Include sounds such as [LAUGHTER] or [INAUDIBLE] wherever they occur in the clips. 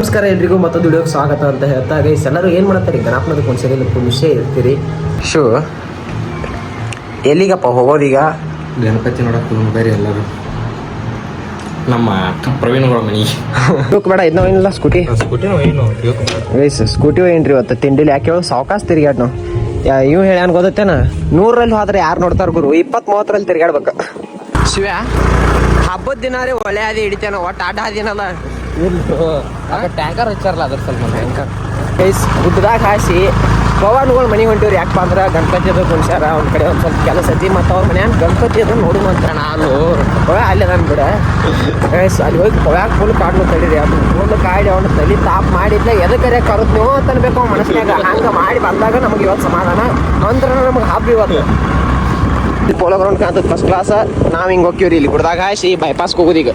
ನಮಸ್ಕಾರ ಎಲ್ರಿಗೂ ಮತ್ತೊಂದು ವಿಡಿಯೋಗೆ ಸ್ವಾಗತ ಅಂತ ಹೇಳ್ತಾ ಗೈಸ್ ಎಲ್ಲರೂ ಏನು ಮಾಡ್ತಾರೆ ಗಣಪನದ ಒಂದು ಸರಿ ಖುಷಿ ಇರ್ತೀರಿ. ಶೂ ಎಲ್ಲಿಗಪ್ಪ ಹೋಗೋದೀಗ? ಗಣಪತಿ ನೋಡಕ್ ಬೇರೆ ಎಲ್ಲರೂ. ನಮ್ಮ ಪ್ರವೀಣ್ಗಳ ಮನಿ. ಬೇಡ ಇದನ್ನ ಏನಿಲ್ಲ ಸ್ಕೂಟಿ ಸ್ಕೂಟಿ ಏನು ಗೈಸ್ ಸ್ಕೂಟಿ ಏನ್ರಿ ಇವತ್ತು? ತಿಂಡಿಲಿ ಯಾಕೆ ಹೇಳು ಸಾವಕಾಶ ತಿರ್ಗಾಡ್ನು ನಾವು ಇವ್ ಹೇಳ್ಯಾನ್ ಗೊತ್ತೇನ? ನೂರಲ್ಲಿ ಹೋದ್ರೆ ಯಾರು ನೋಡ್ತಾರ ಗುರು? ಇಪ್ಪತ್ತ್ ಮೂವತ್ತರಲ್ಲಿ ತಿರ್ಗಾಡ್ಬೇಕು ಶಿವ ಹಬ್ಬದ ದಿನ ರೀ ಒಳ್ಳೆ ಅದೇ ಹಿಡಿತೇನ ಒಟ್ಟು ಆಟ ಆದಿನಲ್ಲ ಟ್ಯಾಂಕರ್ ಹಚ್ಚಾರಲ್ಲ ಅದ್ರ ಸ್ವಲ್ಪ ಟ್ಯಾಂಕರ್ ಗೈಸ್ ಗುಡ್ಡದಾಗ ಹಾಸಿ ಪವನ್ಗಳು ಮನೆ ಹೊಂಟಿವ್ರಿ ಯಾಕಪ್ಪ ಅಂದ್ರೆ ಗಣಪತಿ ಅದು ಕುಣ್ಸ್ಯಾರ ಅವ್ನ ಕಡೆ ಒಂದು ಸ್ವಲ್ಪ ಕೆಲಸ ಐತಿ ಮತ್ತು ಅವ್ರ ಮನ್ಯಾಗ ಗಣಪತಿ ಅದು ನೋಡು ಅಂತ ನಾನು ಪವ ಅಲ್ಲಿ ಅದಾನ ಬಿಡ. ಗೈಸ್ ಅಲ್ಲಿ ಹೋಗಿ ಪವ್ಯಾಗ ಫುಲ್ ಕಾಡ್ಲು ತಡೀರಿ. ಅದು ಫುಲ್ ಕಾಡಿ ಅವ್ನ ತಲೆ ತಾಪ್ ಮಾಡಿದ್ಲೆ ಎದಕ್ಕರೆ ಕರೆದ್ ನೀವು ಅಂತ ಅನ್ಬೇಕು ಅವ್ನ ಮನಸ್ಸಿನಾಗ ಹಂಗೆ ಮಾಡಿ ಬಂದಾಗ ನಮಗೆ ಇವತ್ತು ಸಮಾಧಾನ. ಅಂದ್ರೆ ನಮಗೆ ಹಬ್ಬ ಇವತ್ತು. ಪೋಲೋ ಗ್ರೌಂಡ್ ಕಾಣ್ತದೆ ಫಸ್ಟ್ ಕ್ಲಾಸ್ ನಾವು ಹಿಂಗೆ ಹೋಗ್ತೀವ್ರಿ ಇಲ್ಲಿ ಗುಡ್ದಾಗ ಹಾಸಿ ಬೈಪಾಸ್ಗೆ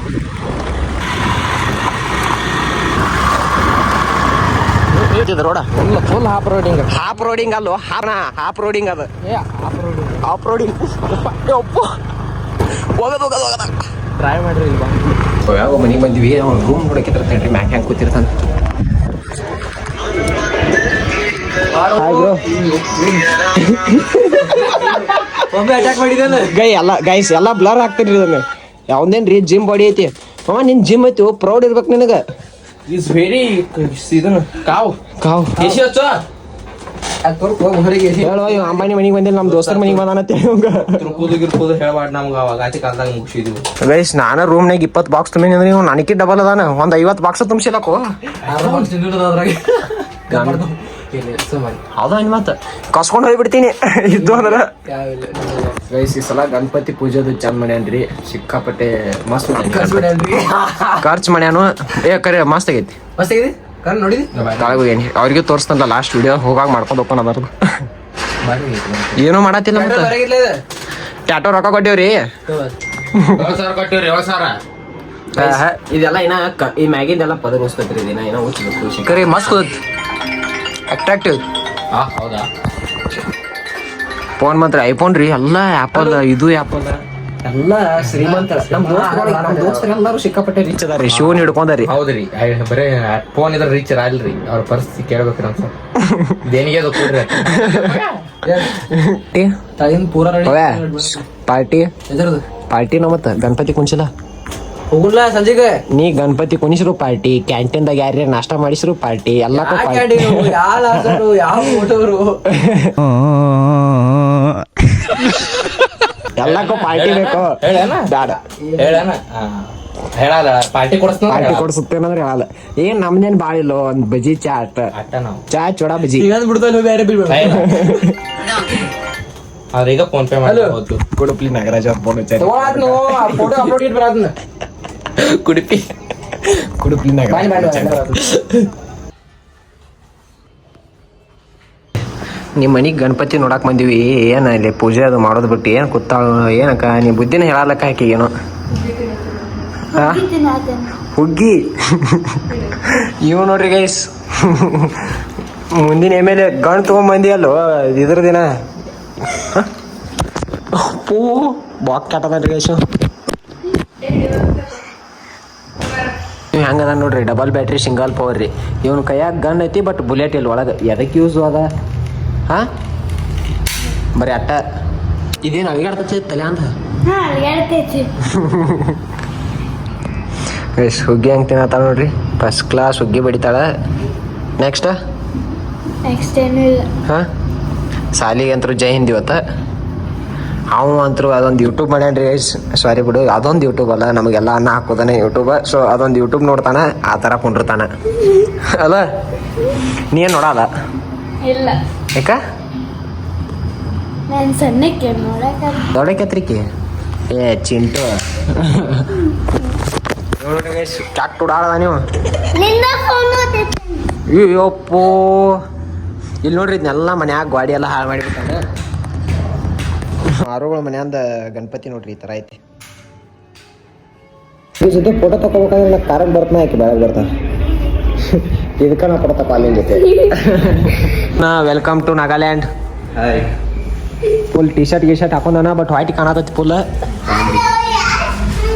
ಹೋಗೋದೀಗ road? Full full half roading half roading ಅಲ್ಲೋ? ಹಾರ್ನ ಹಾಫ್ ರೋಡಿಂಗ್ ಅದು. ಏ ಹಾಫ್ ರೋಡಿಂಗ್ ಹಾಫ್ ರೋಡಿಂಗ್ ಒಪ್ಪು ಹೋಗೋದು ಹೋಗೋದು ಹೋಗೋದ. ಟ್ರೈ ಮಾಡ್ರಿ ಇಲ್ವಾ ಯಾವ ಮನೆಗೆ ಬಂದ್ವಿ? ಅವ್ನು ರೂಮ್ ನೋಡಕ್ಕಿರ್ತಾನೆ ಮ್ಯಾಕ್ ಹ್ಯಾಂಗೆ ಕೂತಿರ್ತಾನೆ. ಒಮ್ಮೆ ಅಟ್ಯಾಕ್ ಮಾಡಿದಾನೆ ಗೈ ಎಲ್ಲ ಗೈಸ್ ಎಲ್ಲ ಬ್ಲರ್ ಆಗ್ತಿರಿ ಇದನ್ನ. ಯಾವ್ದೇನ್ ರೀ ಜಿಮ್ ಬಾಡಿ ಐತಿ? ಅವ ನಿನ್ ಜಿಮ್ ಐತಿ ಪ್ರೌಡ್ ಇರ್ಬೇಕು ನಿನಗ. ಇಸ್ ವೆರಿ ಇದನ್ನ ಕಾವ್ ಕಾವ್ ಎಸಿ ಹಚ್ಚ ಹೊರಗೆ ಹೇಳೋ ಇವ್ ಅಂಬಾನಿ ಮನೆಗೆ ಬಂದಿಲ್ಲ ನಮ್ಮ ದೋಸ್ತರ ಮನೆಗೆ ಬಂದಾನತ್ತೆ ತಿರ್ಕೋದು ಗಿರ್ಕೋದು ಹೇಳ್ಬಾರ್ದು ನಮ್ಗೆ ಅವಾಗ. ಆಚೆ ಕಾಲದಾಗ ಮುಗಿಸಿದ್ವಿ. ಗೈಸ್ ನಾನು ರೂಮ್ನಾಗ ಇಪ್ಪತ್ತು ಬಾಕ್ಸ್ ತುಂಬಿನಿ ಅಂದ್ರೆ ನೀವು ನನಗೆ ಡಬಲ್ ಅದಾನ. ಒಂದು ಐವತ್ತು ಬಾಕ್ಸ್ ತುಂಬಿಸಿಲ್ಲಕೋ ಹೌದಾ ಏನು ಮತ್ತೆ? ಕಸ್ಕೊಂಡು ಹೋಗ್ಬಿಡ್ತೀನಿ. [LAUGHS] ಇದ್ದು ಅಂದ್ರೆ. ಗೈಸ್ ಈ ಸಲ ಗಣಪತಿ ಪೂಜೆದು ಚಂದ ಮಾಡ್ಯಾನ್ರಿ ಸಿಕ್ಕಾಪಟ್ಟೆ ಮಸ್ತ್ ಖರ್ಚು ಮಾಡ್ಯಾನು ಏ ಕರೆ ಮಸ್ತ್ ಆಗೈತಿ. ಮಸ್ತಾಗಿದೆ ಕಾರ್ ಕರೆ ಹೋಗ್ಯಾನಿ ಅವ್ರಿಗೆ ತೋರಿಸ್ತಲ್ಲ ಲಾಸ್ಟ್ ವಿಡಿಯೋ ಹೋಗಾಗ ಮಾಡ್ಕೊಂಡು ಓಪನ್ ಅದಾರ ಏನೋ ಮಾಡತ್ತಿಲ್ಲ ಟ್ಯಾಟೋ ರೊಕ್ಕ ಕೊಟ್ಟೇವ್ರಿ. ಇದೆಲ್ಲ ಏನ ಕ- ಈ ಮ್ಯಾಗಿಂದೆಲ್ಲ ಪದಗೋಸ್ಕತ್ರಿ ಇದಿನ ಏನೋ ಕರೆ ಮಸ್ತ್ ಅಟ್ರಾಕ್ಟಿವ್ ಹೌದಾ? ಫೋನ್ ಮಾತ್ರ ಐಫೋನ್ ರೀ ಎಲ್ಲ ಆಪಲ್ ಇದು ಆಪಲ್ ಎಲ್ಲ ಶ್ರೀಮಂತ ನಮ್ ದೋಸ್ತರು ನಮ್ ದೋಸ್ತರು ಎಲ್ಲರೂ ಸಿಕ್ಕಾಪಟ್ಟೆ ರಿಚ್ ಅದಾರಿ. ಶಿವನ್ ಹಿಡ್ಕೊಂಡಾರಿ ಹೌದ್ರಿ ಐ- ಬರೇ ಫೋನ್ ಇದ್ರ ರೀಚ್ ಅಲ್ರಿ ಅವ್ರ ಪರಿಸ್ಥಿತಿ ಕೇಳ್ಬೇಕ್ರಿ ಅಂತ ದೇನಿಗೆ ಅದು ಕೊಡ್ರಿ. ಪೂರ ಪಾರ್ಟಿ. ಪಾರ್ಟಿ ನೋ ಮತ್ತ ಗಣಪತಿ ಕುಣಿಸಿಲ್ಲ ಹೋಗಲ್ಲ ಸಂಜೆಗೆ? ನೀ ಗಣಪತಿ ಕುಣಿಸಿರು ಪಾರ್ಟಿ ಕ್ಯಾಂಟೀನ್ದಾಗ ಯಾರ್ಯಾರ ನಾಷ್ಟ ಮಾಡಿಸ್ರು ಪಾರ್ಟಿ ಎಲ್ಲಕ್ಕೂ ಪಾರ್ಟಿ. ಯಾವ ಫೋಟೋರು [LAUGHS] [LAUGHS] [LAUGHS] ಎಲ್ಲಕ್ಕೂ ಪಾರ್ಟಿ ಬೇಕು. ಹೇಳೇನ? ಬೇಡ. ಹೇಳಣ ಹೇಳಲ್ಲ ಪಾರ್ಟಿ ಕೊಡಿಸ್ತಾನ ಪಾರ್ಟಿ ಕೊಡ್ಸುತ್ತೇನಂದ್ರೆ ಹೇಳಲ್ಲ. ಏನ್ ನಮ್ದೇನ್ ಬಾಳ ಇಲ್ಲ ಒಂದ್ ಬಜಿ ಚಾ ಅಷ್ಟ ಅಟ್ಟ ನಾವು. ಚಾ ಚೂಡ ಬಜಿ. ಬಿಡ್ತಲ್ಲ ಬೇರೆ [LAUGHS] ಅವ್ರೀಗ ಫೋನ್ ಪೇ ಮಾಡಿ ಕುಡುಪ್ಲಿ ನಾಗರಾಜ್ ಅವ್ರ ಫೋನ್ ಫೋಟೋ ಅಪ್ಲೋಡ್ ಕುಡಿಪಿ. ಕುಡುಪ್ಲಿ ನಾಗರಾಜ್ ನಿಮ್ಮ ಮನಿಗ್ ಗಣಪತಿ ನೋಡಕ್ಕೆ ಬಂದಿವಿ. ಏನ ಇಲ್ಲಿ ಪೂಜೆ ಅದು ಮಾಡೋದು ಬಿಟ್ಟು ಏನು ಕೂತಾಳ ಏನಕ್ಕ ನೀ ಬುದ್ಧಿನ ಹೇಳಲಕ್ಕ ಹಾಕಿ ಏನು? ಹುಗ್ಗಿ. ಇವ್ ನೋಡ್ರಿ ಗೈಸ್ ಮುಂದಿನ ಎಂ ಎಲ್ ಎ ಗಣ್ ತಗೊಂಬಂದಿ ಅಲ್ಲೋ ಇದ್ರ ದಿನ? ಪೂ ಬಾಕ್ ಕಾಟದನ್ರಿ ಗೈಸು ನೀವು ಹೆಂಗದ ನೋಡ್ರಿ? ಡಬಲ್ ಬ್ಯಾಟ್ರಿ ಸಿಂಗಲ್ ಪವರ್ ರೀ. ಇವನ್ ಕೈಯಾಗ ಗನ್ ಐತಿ ಬಟ್ ಬುಲೆಟ್ ಇಲ್ಲ ಒಳಗೆ. ಎದಕ್ಕೆ ಯೂಸ್ ಅದ? ಹಾ? ಬರೀ ಅಟ್ಟ. ಇದೇನು ಅಲ್ಗಾಡ್ತೈತಿ ತಲೆ ಅಂತ ಎಸ್ ಹುಗ್ಗಿ ಹಂಗೆ ತಿನ್ನತ್ತಾಳ ನೋಡ್ರಿ. ಫಸ್ಟ್ ಕ್ಲಾಸ್ ಹುಗ್ಗಿ ಬಡಿತಾಳ. ನೆಕ್ಸ್ಟ್ ನೆಕ್ಸ್ಟ್ ಏನು ಇಲ್ಲ. ಹಾಂ? ಸಾಲಿಗೆ ಅಂತರೂ ಜೈ ಹಿಂದ್ ಇವತ್ತ. ಅವ ಅಂತರೂ ಅದೊಂದು ಯೂಟ್ಯೂಬ್ ಮಾಡ್ಯಾನ್ರಿ ಸಾರಿ ಬಿಡು ಅದೊಂದು ಯೂಟ್ಯೂಬ್ ಅಲ್ಲ ನಮಗೆಲ್ಲ ಅನ್ನ ಹಾಕೋದಾನೆ ಯೂಟ್ಯೂಬ್ ಸೊ ಅದೊಂದು ಯೂಟ್ಯೂಬ್ ನೋಡ್ತಾನೆ ಆ ಥರ ಕುಂಡಿರ್ತಾನೆ. ಅಲ್ಲ? ನೀನು ನೋಡಲ್ಲ? ಇಲ್ಲ. ಯಾಕ? ನಾನು ಸಣ್ಣಕ್ಕೆ ನೋಡಕ್ಕೆ ದೊಡ್ಡ ಕೆತ್ರಿಕೆ ಏ ಚಿಂಟು. ಕ್ಯಾಕ್ ಉಡಾಳದ ನೀವು? ಅಯ್ಯಪ್ಪೋ ಇಲ್ಲಿ ನೋಡ್ರಿ ಇದನ್ನೆಲ್ಲ ಮನ್ಯಾಗ ಗಾಡಿ ಎಲ್ಲ ಹಾಳು ಮಾಡಿಬಿಟ್ಟು ಆರುಗಳ ಮನ್ಯಾಂದ ಗಣಪತಿ ನೋಡ್ರಿ ಈ ಥರ ಐತಿ. ಈ ಜೊತೆ ಫೋಟೋ ತಗೋಬೇಕಾದ್ರೆ ಕಾರಣ ಕಾರಕ್ಕೆ ಬರ್ತಾನೆ ಆಕೆ ಬೆಳಗ್ಗೆ ಬರ್ತಾ ಇದಕ್ಕೆ ನಾ ತಗೋ ಜೊತೆ. ನಾ welcome to Nagaland full T shirt ಗಿ ಶರ್ಟ್ ಹಾಕೊಂಡಾನ ಬಟ್ ವೈಟ್ ಕಾಣತೈತಿ ಫುಲ್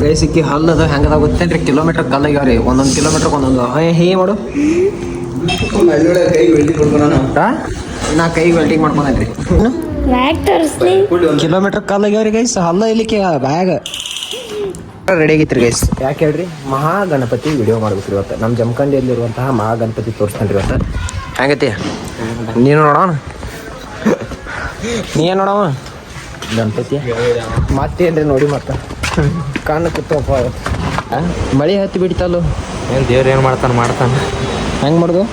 ಗೈ ಸಿಕ್ಕಿ ಹಲ್ಲದ ಹೆಂಗದ ಗೊತ್ತೇನ್ರಿ ಕಿಲೋಮೀಟರ್ ರೀ. ಒಂದೊಂದು ಕಿಲೋಮೀಟರ್ ಒಂದೊಂದು. ಹೇ ಹೇ ಮಾಡು? ನಾ ಕೈ ವೆಲ್ಡಿಂಗ್ ಮಾಡ್ಕೊಂಡ್ರಿ ಕಿಲೋಮೀಟರ್ ಕಲ್ಲ ಕಿಲೋಮೀಟರ್ ಕಲ್ಲಾಗ್ಯಾವ್ರಿ ಗೈಸ್. ಹಲ್ಲ ಇಲ್ಲಿಕ್ಕೆ ಬ್ಯಾಗ್. ರೆಡಿ ಆಗೈತ್ರಿ ಗೈಸ್ ಯಾಕೆ ಹೇಳ್ರಿ? ಮಹಾಗಣಪತಿ ವಿಡಿಯೋ ಮಾಡ್ಬೇಕ್ರಿ ಇವತ್ತು. ನಮ್ಮ ಜಮಖಂಡಿಯಲ್ಲಿರುವಂತಹ ಮಹಾಗಣಪತಿ ತೋರಿಸ್ತಾನ್ರಿ ಇವತ್ತು. ಹೆಂಗತಿ? ನೀನು ನೋಡೋಣ? ನೀ ಏನು ನೋಡವ? ಗಣಪತಿ. ಮತ್ತೇನ್ರಿ ನೋಡಿ ಮತ್ತೆ? ಕಣ್ಣು ಕುತ್ತಪ್ಪ ಮಳೆ ಹತ್ತಿ ಬಿಡ್ತಲ್ಲೋ? ಏನು ಮಾಡ್ತಾನೆ ಮಾಡ್ತಾನೆ ಮಾಡ್ತಾನ ಮಾಡ್ತಾನ? ಹೆಂಗ್ ಮಾಡುದು?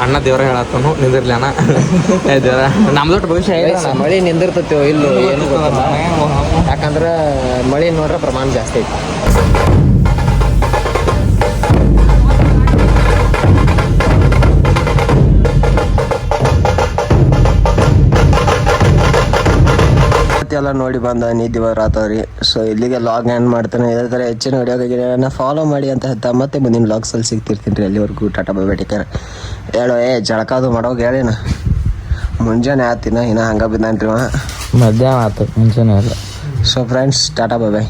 ಅಣ್ಣ. ದೇವ್ರ ಹೇಳತ್ತನು ನಿಂದಿರ್ಲಿ ಅಣ್ಣ. [LAUGHS] ದೇವ್ರ. ನಮ್ದೊಟ್ಟು ಭವಿಷ್ಯ ಮಳಿ ನಿಂದಿರ್ತೈತೋ ಇಲ್ಲೋ ಏನು ಯಾಕಂದ್ರೆ ಮಳೆ ನೋಡ್ರೆ ಪ್ರಮಾಣ ಜಾಸ್ತಿ ಐತಿ. ಎಲ್ಲ ನೋಡಿ ಬಂದ ನಿಧಿ ಬರತ್ತವ್ರಿ ಸೊ ಇಲ್ಲಿಗೆ ಲಾಗ್ ಆ್ಯಂಡ್ ಮಾಡ್ತಾನೆ. ಇದೇ ಥರ ಹೆಚ್ಚಿನ ವಿಡಿಯೋಗಳನ್ನ ಫಾಲೋ ಮಾಡಿ ಅಂತ ಹೇಳ್ತಾ ಮತ್ತೆ ಮುಂದಿನ ಲಾಗ್ಸಲ್ಲಿ ಸಿಗ್ತಿರ್ತೀನಿ ರೀ. ಅಲ್ಲಿವರೆಗೂ ಟಾಟಾ ಬೈ ಬೈ ಟೇಕರ್ ಹೇಳೋ ಏ ಜಳಕಾದು ಮಾಡೋಗಿ ಹೇಳಿನ ಮುಂಜಾನೆ ಆತಿನ ಇನ್ನ ಹಂಗ ಬಿದ್ದಾನ್ರಿ ಮಧ್ಯಾಹ್ನ ಆತು ಮುಂಜಾನೆ ಇಲ್ಲ so friends tata bye bye